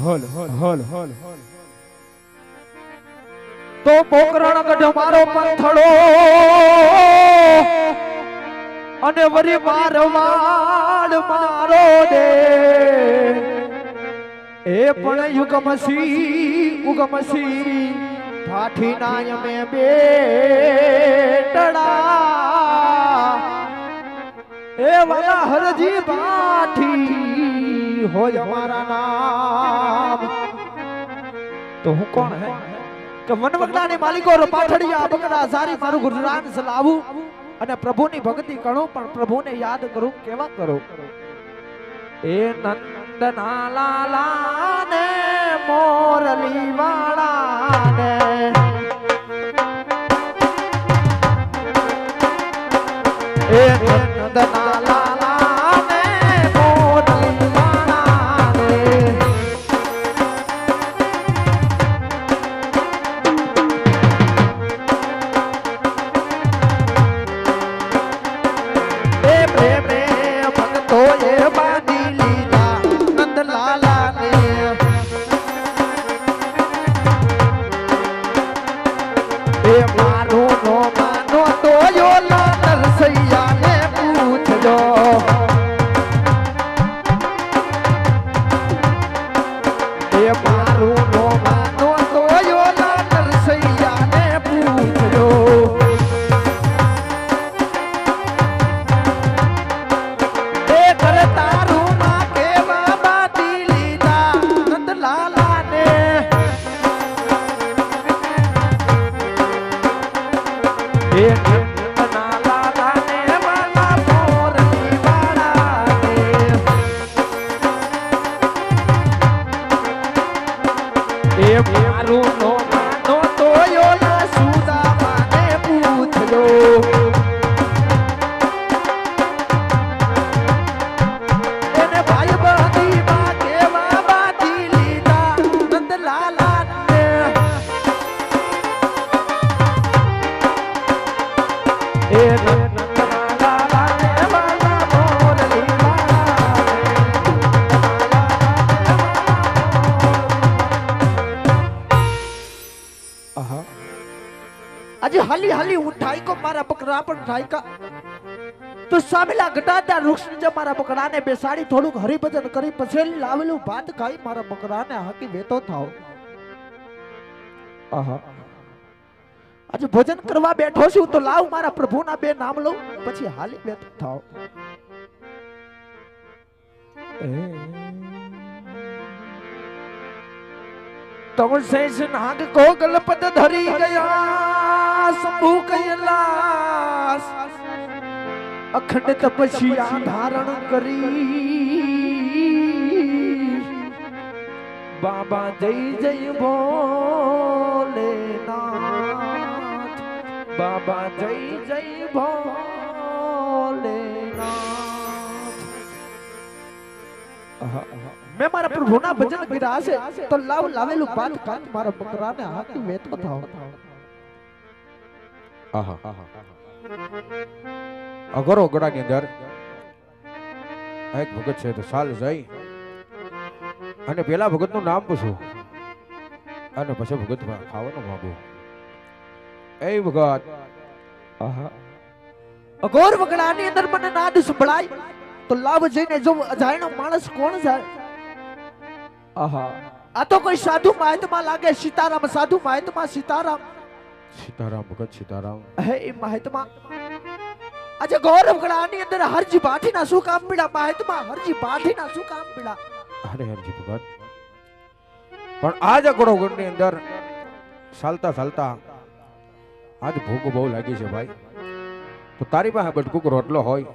હલ હલ હલ તો પોકરણ ગઢ મારો પંથળો. અને વરી મારવાડ મારો દે. એ પણ યુગમસી, ઉગમસી ભાઠી નાય મે બેટડા એ વાલા હરજી ભાઠી હોય અમારા નામ. તો હું કોણ હે? કે વનવગડા ની માલિકો પાથડિયા બકડા સારી મારું ગુજરાન સલાવું અને પ્રભુની ભક્તિ કરું, પણ પ્રભુને યાદ કરું, કેવા કરું? એ નંદના લાલા ને મોરલી વાળા ને એ નંદના મારું નો માનો તો યો ના સુદામાને પૂછજો હાલી હાલી હું ઠાઈકો, મારા બકરા પણ ઠાઈકા. તો સામેલા ગટાતા વૃક્ષ નીચે મારા બકરાને બેસાડી થોડુંક હરિભજન કરી પછી લાવેલું ભાત ખાઈ મારા બકરાને હાકી વેતો થાવ. આહા. આજે ભોજન કરવા બેઠો છું તો લાવ મારા પ્રભુના બે નામ લઉં, પછી હાલી વેતો થાવ. તમ શેષ નાગ કો ગલપત ધરી ગયા. શંભુ કૈલાસ અખંડ તપસ્યા ધારણ કરી બાબા જય જય ભોલે બાબા જય જય ભોલે મેં મારા પ્રભુના ભજન કર્યા છે. તો લાવ લાવેલું પાત કાત મારા બકરાને હાથ વેતો થાવ. અઘરો ગળાની અંદર એક ભગત છે તો સાલ જઈ અને પેલા ભગતનું નામ પૂછું. અને પછી ભગત ખાવાનું માંગુ. એ ભગત અઘોર અઘોર વગડાની અંદર મને નાદ સંભળાય તો લાભ જઈને જો અજાણ્યો માણસ કોણ જાય? આહા. આ તો કોઈ સાધુ મહાત્મા લાગે સીતારામ સાધુ મહાત્મા સીતારામ. સીતારામ ભગત સીતારામ. હે મહાત્મા? આજે ગૌરવ વગડાની અંદર હરજી ભાઠીના શું કામ પીડા? મહાત્મા હરજી ભાઠીના શું કામ પીડા? અરે હરજી ભગત પણ આજ અઘરો ની અંદર ચાલતા ચાલતા આજ ભૂખ બહુ લાગી છે ભાઈ. તો તારી પાસે બટકુક રોટલો હોય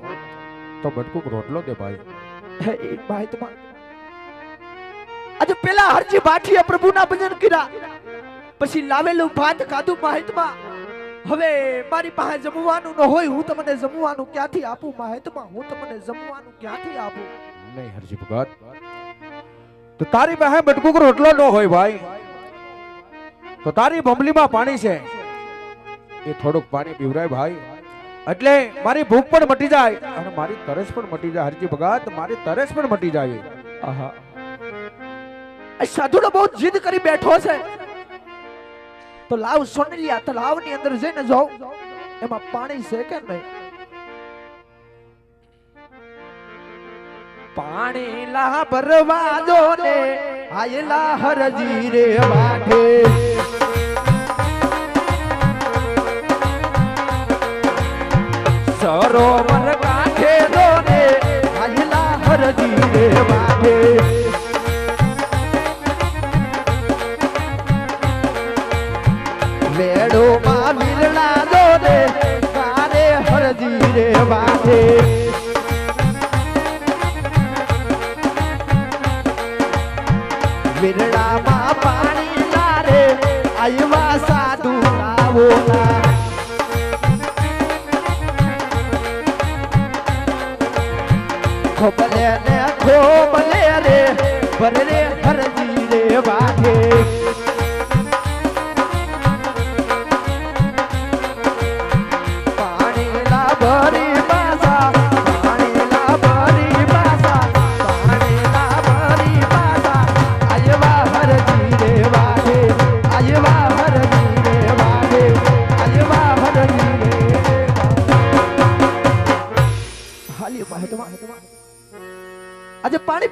તો બટકુક રોટલો દે ભાઈ. હે મહાત્મા? આજે પેલા હરજી ભાઠીએ પ્રભુના ભજન કર્યા. પછી લાવેલું ભાત ખાધું માહિતમાં. હવે મારી પાસે જમવાનું ન હોય હું તમને જમવાનું ક્યાંથી આપું મહાત્મા? હું તમને જમવાનું ક્યાંથી આપું? નહીં હરજી ભગત તો તારી પાસે બટકુક રોટલો ન હોય ભાઈ. તો તારી ભમલીમાં પાણી છે. એ થોડુંક પાણી પીવરાય ભાઈ. એટલે મારી ભૂખ પણ મટી જાય અને મારી તરસ પણ મટી જાય. હરજી ભગત મારી તરસ પણ મટી જાય. આહા. આ સાધુડો બહુ જીદ કરી બેઠો છે. તો લાવ સોનલિયા તળાવની અંદર જઈને જાઉં એમાં પાણી છે કે નહીં? પાણી લા ભરવા દો ને, આયલા હરજી રે વાઢે. સરોવર કાંઠે દો ને, આયલા હરજી રે વાઢે. વાઢે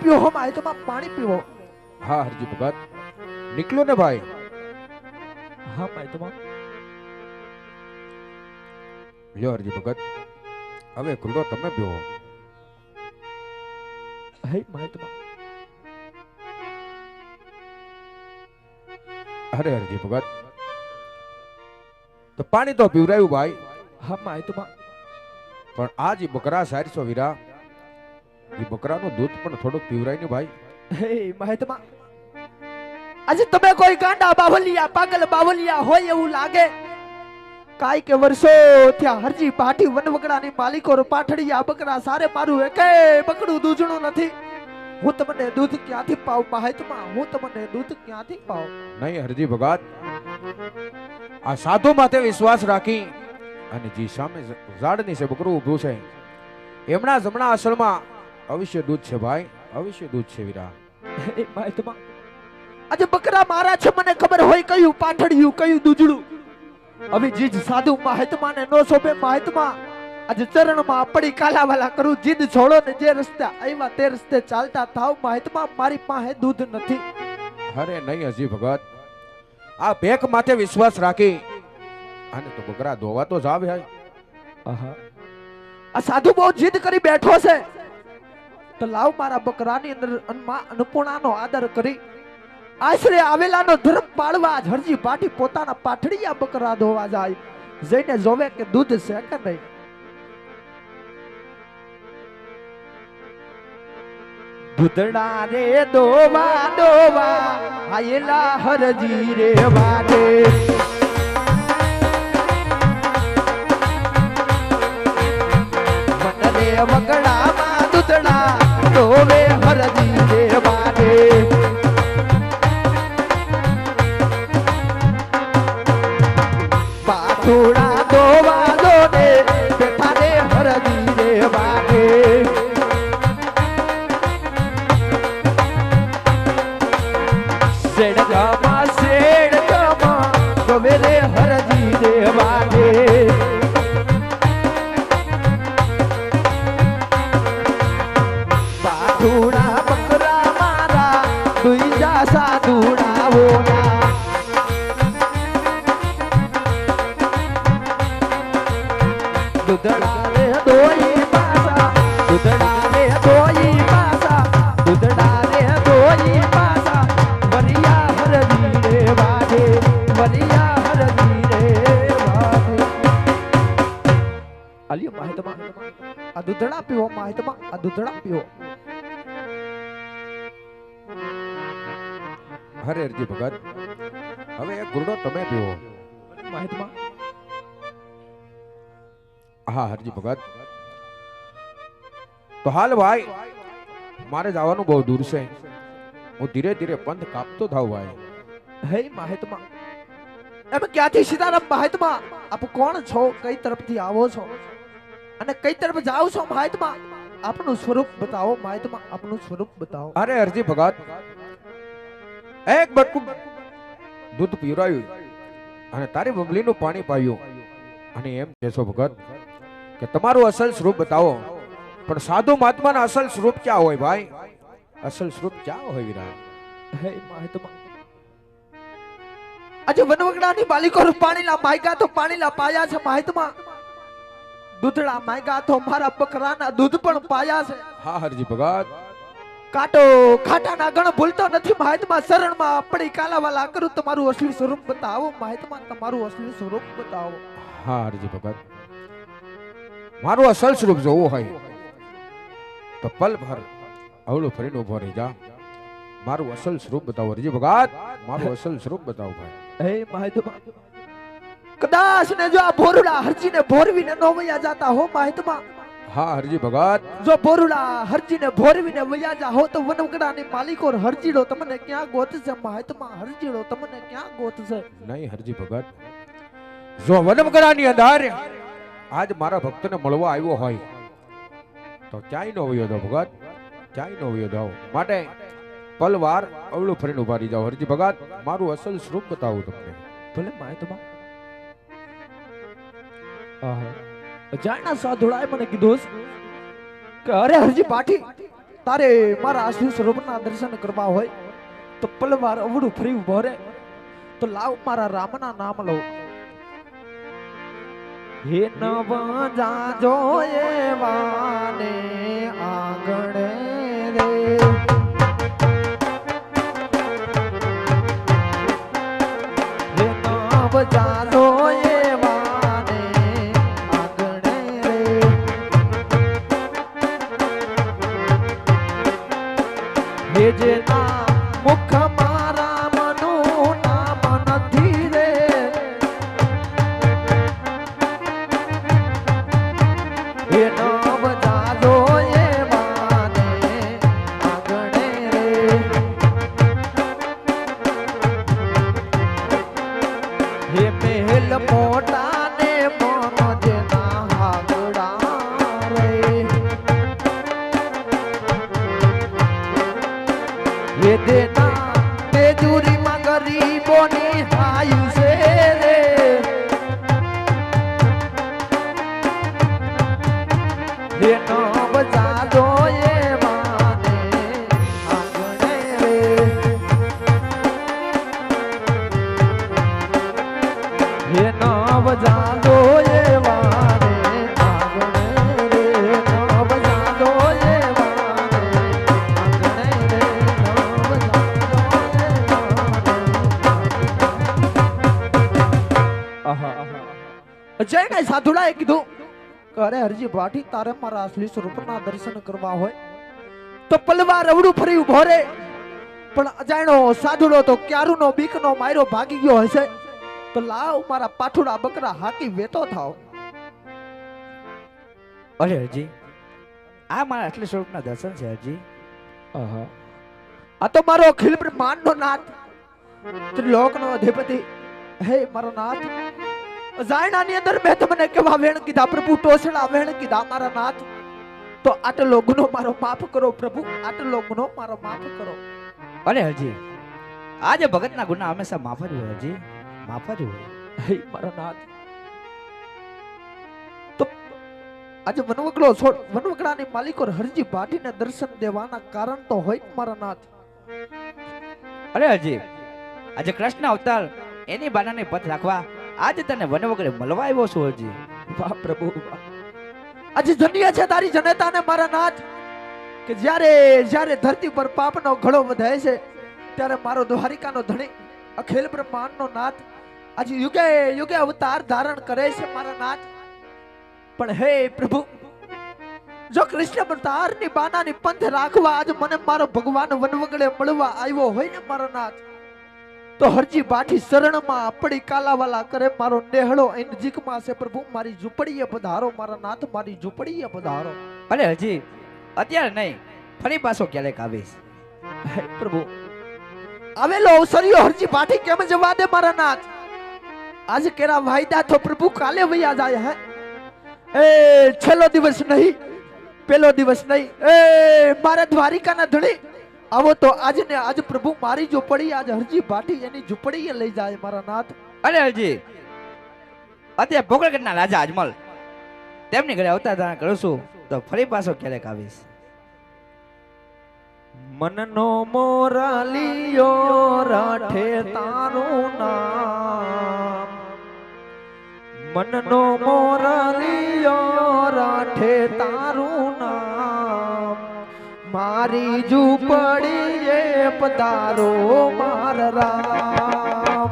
આજે પાણી પીવો તો માં પાણી પીવો. હા હરજી ભગત. નીકળો ને ભાઈ. હા માહિતમાં લ્યો હરજી ભગત. હવે ઘૂંટો તમે પીવો. હે માહિતમાં અરે હરજી ભગત. તો પાણી તો પીવરાયું ભાઈ. હા માહિતમાં પણ આ બકરા સારસો વીરા એ બકરાનું દૂધ પણ થોડુંક પીવરાય ને ભાઈ. હે માહિતમાં. આજે તમે કોઈ ગાંડા બાવલિયા પાગલ બાવલિયા હોય એવું લાગે? કાઈ કે વર્ષો ત્યાં હરજી પાઠી વનવગડાની માલિકો પાઠડિયા બકરા સારે મારું એકે બકડું દૂધણું નથી. હું તમને દૂધ ક્યાંથી પાવ માહિતમાં? હું તમને દૂધ ક્યાંથી પાવ નહીં હરજી ભગત. આ સાધુ માથે વિશ્વાસ રાખી અને જે સામે ઝાડની છે બકરું ઊભું છે. એમના જમણા અસલમાં અવશ્ય દૂધ છે ભાઈ અવશ્ય દૂધ છે વીરા. એ ભાઈ તમા આજે બકરા મારા છે મને ખબર હોય કયું પાઠડિયું કયું દૂધડું. હવે જીજ સાધુ માહિતમાં ને નો શોભે માહિતમાં આજે ચરણમાં પડી કાલાવાલા કરું જીદ છોડો ને જે રસ્તે આવ્યા તે રસ્તે ચાલતા થાવ માહિતમાં મારી પાસે દૂધ નથી. અરે નહીં હજી ભગત આ ભેખ માથે વિશ્વાસ રાખી. અને તો બકરા ધોવા તો જાવ ભાઈ આ સાધુ બહુ જીદ કરી બેઠો છે. તો લાવ મારા બકરાની અંદર અન્નપૂર્ણાનો આદર કરી. આશરે આવેલાનો ધર્મ પાળવા હરજી પાટી પોતાના પાઠડીયા બકરા ધોવા જાય. જઈને જોવે કે દૂધ છે કે નહીં. ભૂતડા રે દોવા દોવા આયેલા હરજી રે વાડે મનરે દોવે હરજી વાડે પાથોડા દોવા દોને બેઠા રે હરજી રે વાડે શેડગામાં દૂધડા પીવો માહિતમાં આ દૂધડા પીવો. હરે હરજી ભગત હવે એક ગુરડો તમે પીવો. માહિતમાં? હા હરજી ભગત. તો હાલ ભાઈ મારે જવાનું બહુ દૂર છે. હું ધીરે ધીરે પંથ કાપતો થાવ ભાઈ. હે માહિતમાં? એમ ક્યાંથી સીતારામ માહિતમાં? આપ કોણ છો? કઈ તરફથી આવો છો? અને કઈ તરફ જાઓ છો માહિતમાં? આપનું સ્વરૂપ બતાવો માહિતમાં આપનું સ્વરૂપ બતાવો. અરે અરજી ભગત એક બટકું દૂધ પીવરાયું અને તારી બબલીનું પાણી પાયું. અને એમ કહેશો ભગત કે તમારું અસલ સ્વરૂપ બતાવો. પણ સાધુ મહાત્માના અસલ સ્વરૂપ ક્યાં હોય ભાઈ? અસલ સ્વરૂપ ક્યાં હોય વિરા હે મહાત્મા આજે વનવગડાની બાલિકો પાણીલા માયકા તો પાણીલા પાયા છે મહાત્મા. દૂધડા માયગા તો મારા બકરાના દૂધ પણ પાયા છે. હા હરજી ભગત. કાટો ખાટાના ગણ ભૂલતો નથી મહાત્મા શરણમાં. પડી કાલાવાલા કરું તમારું અસલી સ્વરૂપ બતાવો. મહાત્મા તમારું અસલી સ્વરૂપ બતાવો. હા હરજી ભગત. મારું અસલ સ્વરૂપ જોવું હોય તો પલ ભર અવળું ફરીને ઊભો રહી જા. મારું અસલ સ્વરૂપ બતાવો હરજી ભગત. મારું અસલ સ્વરૂપ બતાવો ભાઈ. હે મહાત્મા કદાચ ને જો આ ભોરુડા હરજીને ભોરવીને નો વયા જાતા હો માહિતમાં. હા હરજી ભગત જો બોરુડા હરજીને ભોરવીને વયા જા હો તો વનવગડાની માલિકો હરજીડો તમને ક્યાં ગોતશે માહિતમાં? હરજીડો તમને ક્યાં ગોતશે? નહીં હરજી ભગત જો વનમકરાની અંદર આજ મારા ભક્તને મળવા આવ્યો હોય તો ક્યાંય નો વયો દો ભગત ક્યાંય નો વયો દો માટે પલવાર અવળું ફરીને ઊભા રહી જાઓ. હરજી ભગત મારું અસલ સ્વરૂપ બતાવું તમને. ભલે મહાત્મા. આહા. સાધુડાએ મને કીધું કે, અરે હરજી પાઠી તારે મારા અસલી સ્વરૂપના દર્શન કરવા હોય તો પલવાર અવડું ફરી ઊભો રે. તો લાવ મારા રામના નામ લો હે નવ જાજો એવાને આંગણે રે. હે હે જય કઈ કીધું અરે હરજી ભાટી તારે મારા અસલી દર્શન કરવા હોય તો પલવા રવડું ફરી ઊભો પણ અજાણ્યો સાધુડો તો ક્યારુનો બીકનો માયરો ભાગી ગયો હશે તો લાવ મારા પાઠુડા બકરા હાકી વેતો થાવ. અરે હરજી આ મારા અસલી સ્વરૂપના દર્શન છે હરજી. આ તો મારો અખિલ બ્રહ્માંડનો નાથ. ત્રિલોકનો અધિપતિ. હે મારો નાથ. જાયણાની અંદર મેં તમને કેવા વેણ કીધા પ્રભુ ટોસડા વેણ કીધા મારા નાથ. તો આટલો ગુનો મારો માફ કરો પ્રભુ આટલો ગુનો મારો માફ કરો. અરે હજી આજે ભગતના ગુના હંમેશા માફ જ હોય હરજી. માફ જ હોય હે મારા નાથ. તો આજે વનવગડો છોડ વનવગડાની માલિકો હરજી ભાટીને દર્શન દેવાના કારણ તો હોય મારા નાથ. અરે હજી આજે કૃષ્ણ અવતાર એની બાનાને પથ રાખવા આજે તને વન મળવા આવ્યો છું હજી વાહ પ્રભુ આજે જન્યા છે તારી જનતાને મારા નાથ. કે જ્યારે જ્યારે ધરતી પર પાપનો ઘડો વધે છે ત્યારે મારો દ્વારિકાનો ધણી અખિલ બ્રહ્માંડનો નાથ આજે યુગે યુગે અવતાર ધારણ કરે છે મારા નાથ. પણ હે પ્રભુ જો કૃષ્ણ અવતારની બાનાની પંથ રાખવા આજ મને મારો ભગવાન વનવગડે મળવા આવ્યો હોય ને મારા નાથ તો હરજી બાઠી શરણમાં પડી કાલાવાલા કરે મારો નેહળો એ નજીકમાં છે પ્રભુ. મારી ઝૂંપડીએ પધારો મારા નાથ મારી ઝૂંપડીએ પધારો. અરે હજી અત્યારે નહીં ફરી પાછો ક્યારેક આવીશ. પ્રભુ આવેલો અવસરીઓ હરજી બાઠી કેમ જવા દે મારા નાથ? આજ કેરા વાયદા તો પ્રભુ કાલે વૈયા જાય હે. એ છેલ્લો દિવસ નહીં પેલો દિવસ નહીં. એ મારા દ્વારિકાના ધણી આવો તો આજ ને આજ પ્રભુ મારી ઝૂંપડી આજ હરજી ભાટી એની ઝૂંપડીએ લઈ જાય મારા નાથ. અરે હરજી અત્યારે ભોગળગઢના રાજા અજમલ તેમની ઘરે અવતાર ધારણ કરું છું તો ફરી પાછો ક્યારેક આવીશ. મનનો મોરાલીઓ રાઠે તારું નામ મનનો મોરલિયો રાઠે તારું નામ. મારી ઝૂંપડીએ પધારો માર રામ.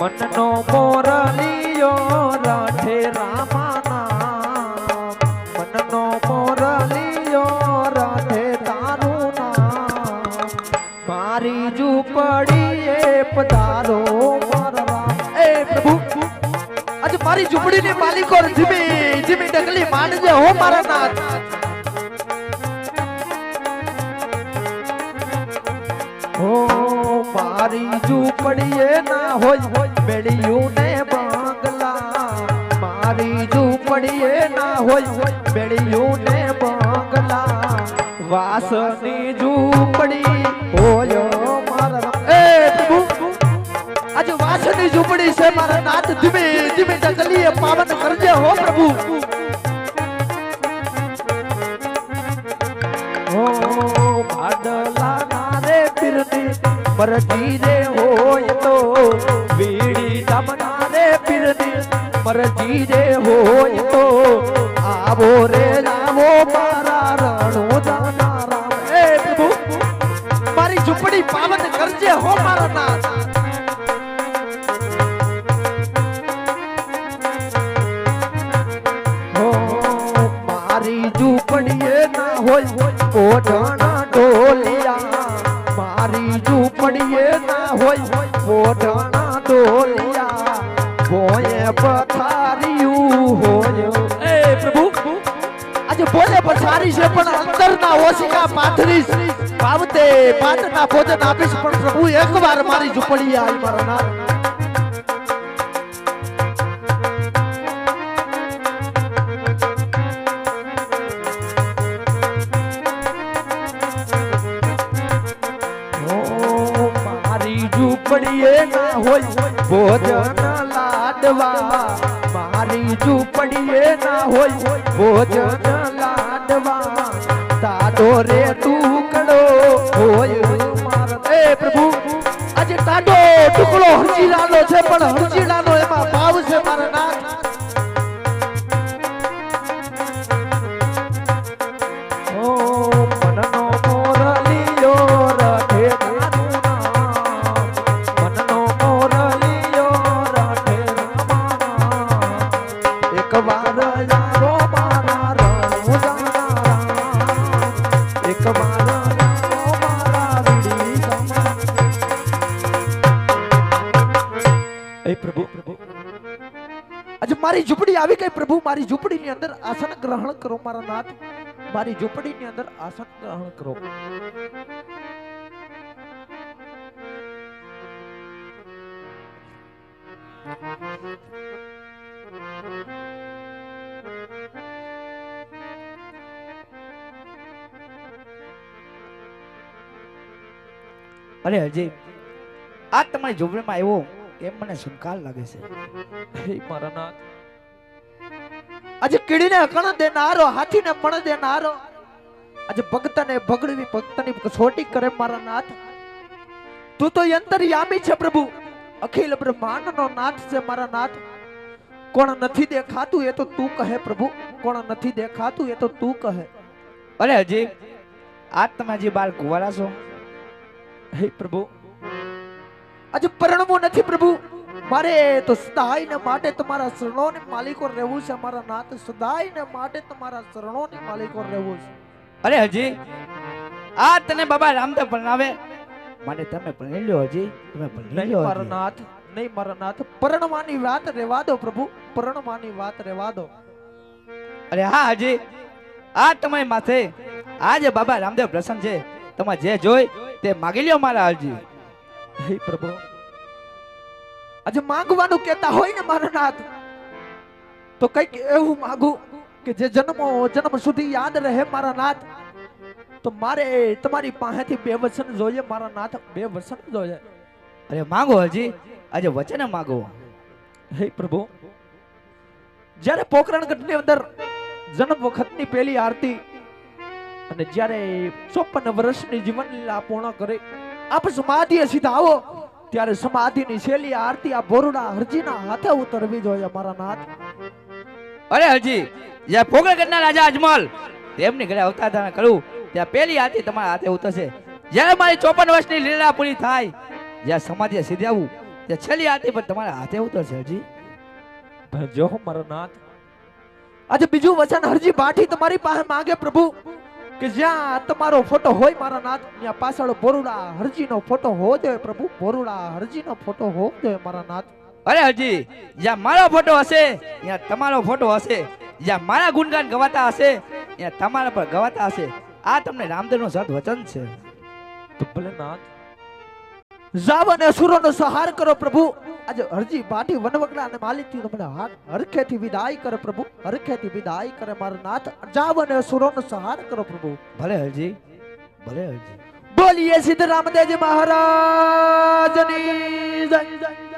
મનનો મોરલિયો રાઠે રામાના ઝૂંપડીની માલિકો જીમી જીમી ડગલી માંડજે. હો મારા નાથ. હો મારી ઝૂંપડીએ ના હોય બેડિયું ને બાંગલા. મારી ઝૂંપડીએ ના હોય બેડિયું ને બાંગલા. વાસની ઝૂંપડી હોય ઝૂંપડી છે મારા નાથ ધીમે ધીમે ડગલીએ પાવન કરજે હો પ્રભુ. હો ભાડલા ના રે પીરની મરજી રે હોય તો વીડી દમના રે પીરની મરજી રે હોય તો ભોજન લાડવા મારી ઝૂંપડીએ ના હોય. ભોજન લાડવા તાડો રે ટુકડો હોય. મારે પ્રભુ, આજે તાડો ટુકડો હરજીલાનો છે, પણ હરજીલાનો એમાં આવી ગઈ પ્રભુ, મારી ઝૂંપડીની અંદર આસન ગ્રહણ કરો, મારા નાથ. મારી ઝૂંપડીની અંદર આસન ગ્રહણ કરો. અરે હજી આ તમારી ઝૂંપડીમાં આવ્યો, એમ મને સુનકાર લાગે છે. મારા નાથ. આજે કીડીને કણ દેનારો હાથીને પણ દેનારો. આજે ભક્તને ભગડવી ભક્તની છોટી કરે મારા નાથ. તું તો યંતરયામી છે પ્રભુ. અખિલ બ્રહ્માંડનો નાથ છે મારા નાથ. કોણ નથી દેખાતું એ તો તું કહે પ્રભુ. કોણ નથી દેખાતું એ તો તું કહે. અરે હજી આ તમે હજી બાર કુવારા છો? હે પ્રભુ. આજે પરણવું નથી પ્રભુ. મારે તો સદાયને માટે તમારા શરણોને માલિકો રહેવું છે મારા નાથ સદાયને માટે તમારા શરણોને માલિકો રહેવું છે. અરે હજી આ તને બાબા રામદેવ પરણાવે? માટે તમે પરણી લ્યો હજી તમે પરણી લ્યો મારા. નાથ નહીં મારા નાથ પરણવાની વાત રહેવા દો પ્રભુ પરણવાની વાત રહેવા દો. અરે હા હજી આ તમારી માથે આ જે બાબા રામદેવ પ્રસન્ન છે તમે જે જોઈ તે માગી લ્યો મારા હજી હે પ્રભુ આજે માંગવાનું કહેતા હોય ને મારા નાથ તો કંઈક એવું માંગુ કે જે જન્મો જન્મ સુધી યાદ રહે મારા નાથ. તો મારે તમારી પાસેથી બે વચન જોઈએ મારા નાથ બે વચન જોઈએ. અરે માંગો હજી. આજે વચન માંગો. હે પ્રભુ જ્યારે પોકરણગઢની અંદર જન્મ વખતની પહેલી આરતી અને જ્યારે ચોપન વર્ષની જીવન લીલા પૂર્ણ કરી આપ સમાધિએ સીધા આવો. ત્યારે સમાધિની છેલ્લી આરતી આ બોરડા હરજીના હાથે ઉતરવી જોઈએ મારા નાથ. અરે હરજી જ્યાં પોગળગઢના રાજા અજમલ તેમની ઘરે અવતાર ધારણ કરું ત્યાં પેલી આરતી તમારા હાથે ઉતરશે. જ્યારે મારી ચોપન વર્ષની લીલા પૂરી થાય જ્યાં સમાધિએ સીધે આવું ત્યાં છેલ્લી આરતી પણ તમારા હાથે ઉતરશે હજી જો મારા નાથ આજે બીજું વચન હરજી પાઠી તમારી પાસે માંગે પ્રભુ. કે જ્યાં તમારો ફોટો હોય મારા નાથ ત્યાં પાછળ બોરુડા હરજીનો ફોટો હોવો જોઈએ પ્રભુ. બોરુડા હરજીનો ફોટો હોવો જોઈએ મારા નાથ. અરે હરજી જ્યાં મારો ફોટો હશે ત્યાં તમારો ફોટો હશે. જ્યાં મારા ગુણગાન ગવાતા હશે ત્યાં તમારા પર ગવાતા હશે. આ તમને રામદેવનો સત વચન છે. તો ભલે નાથ. જાવ અને અસુરોનો સહાર કરો પ્રભુ. આજે હરજી બાટી વનવગડા અને માલિકથી તમને હરખેથી વિદાય કરે પ્રભુ, હરખેથી વિદાય કરે મારો નાથ. જાવ અને સુરોનો સહાર કરો પ્રભુ. ભલે હરજી ભલે હરજી. બોલીએ સિદ્ધ રામદેવજી મહારાજની જય જય.